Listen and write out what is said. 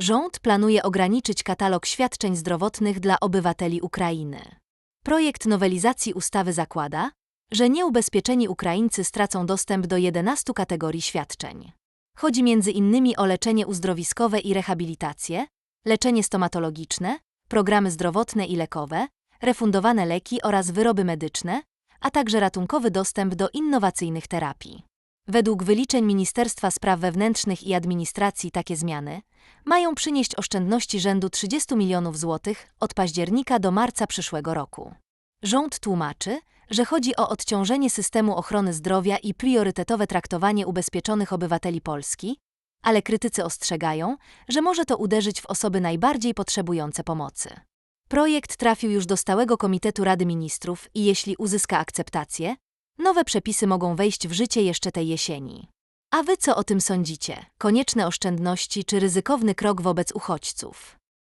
Rząd planuje ograniczyć katalog świadczeń zdrowotnych dla obywateli Ukrainy. Projekt nowelizacji ustawy zakłada, że nieubezpieczeni Ukraińcy stracą dostęp do 11 kategorii świadczeń. Chodzi innymi o leczenie uzdrowiskowe i rehabilitację, leczenie stomatologiczne, programy zdrowotne i lekowe, refundowane leki oraz wyroby medyczne, a także ratunkowy dostęp do innowacyjnych terapii. Według wyliczeń Ministerstwa Spraw Wewnętrznych i Administracji takie zmiany mają przynieść oszczędności rzędu 30 milionów złotych od października do marca przyszłego roku. Rząd tłumaczy, że chodzi o odciążenie systemu ochrony zdrowia i priorytetowe traktowanie ubezpieczonych obywateli Polski, ale krytycy ostrzegają, że może to uderzyć w osoby najbardziej potrzebujące pomocy. Projekt trafił już do stałego komitetu Rady Ministrów i jeśli uzyska akceptację, nowe przepisy mogą wejść w życie jeszcze tej jesieni. A wy co o tym sądzicie? Konieczne oszczędności czy ryzykowny krok wobec uchodźców?